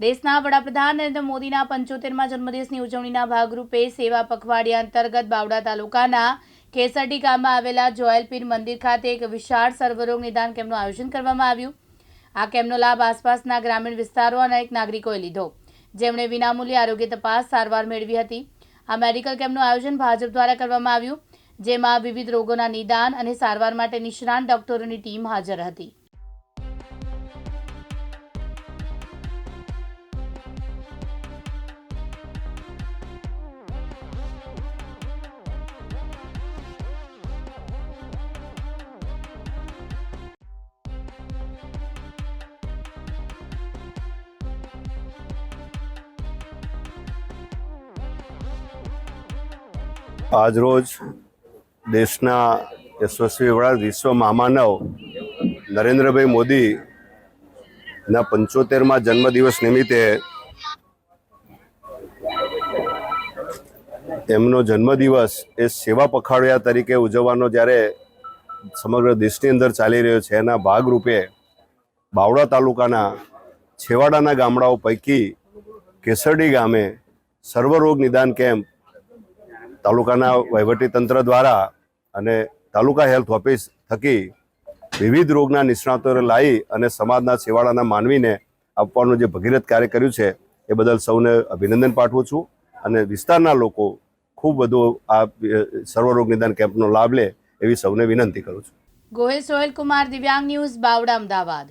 દેશના વડાપ્રધાન નરેન્દ્ર મોદીના પંચોતેરમાં જન્મદિવસની ઉજવણીના ભાગરૂપે સેવા પખવાડિયા અંતર્ગત બાવડા તાલુકાના ખેસરડી ગામમાં આવેલા જોયલપીર મંદિર ખાતે એક વિશાળ સર્વરોગ નિદાન કેમ્પનું આયોજન કરવામાં આવ્યું. આ કેમ્પનો લાભ આસપાસના ગ્રામીણ વિસ્તારો અને એક નાગરિકોએ લીધો. જેમણે વિનામૂલ્યે આરોગ્ય તપાસ સારવાર મેળવી હતી. આ મેડિકલ કેમ્પનું આયોજન ભાજપ દ્વારા કરવામાં આવ્યું, જેમાં વિવિધ રોગોના નિદાન અને સારવાર માટે નિષ્ણાંત ડોક્ટરોની ટીમ હાજર હતી. આજરોજ દેશના યશસ્વી વડા વિશ્વ મહામાનવ નરેન્દ્રભાઈ મોદીના પંચોતેરમાં જન્મદિવસ નિમિત્તે એમનો જન્મદિવસ એ સેવા પખાડિયા તરીકે ઉજવવાનો જ્યારે સમગ્ર દેશની અંદર ચાલી રહ્યો છે, એના ભાગરૂપે બાવડા તાલુકાના છેવાડાના ગામડાઓ પૈકી કેસરડી ગામે સર્વરોગ નિદાન કેમ્પ તાલુકાના વહીવટીતંત્ર દ્વારા અને તાલુકા હેલ્થ ઓફિસ થકી વિવિધ રોગના નિષ્ણાતોને લાવી અને સમાજના છેવાડાના માનવીને આપવાનું જે ભગીરથ કાર્ય કર્યું છે, એ બદલ સૌને અભિનંદન પાઠવું છું અને વિસ્તારના લોકો ખૂબ વધુ આ સર્વરોગ નિદાન કેમ્પનો લાભ લે એવી સૌને વિનંતી કરું છું. ગોહિલ સોહેલ કુમાર, દિવ્યાંગ ન્યૂઝ, બાવડા, અમદાવાદ.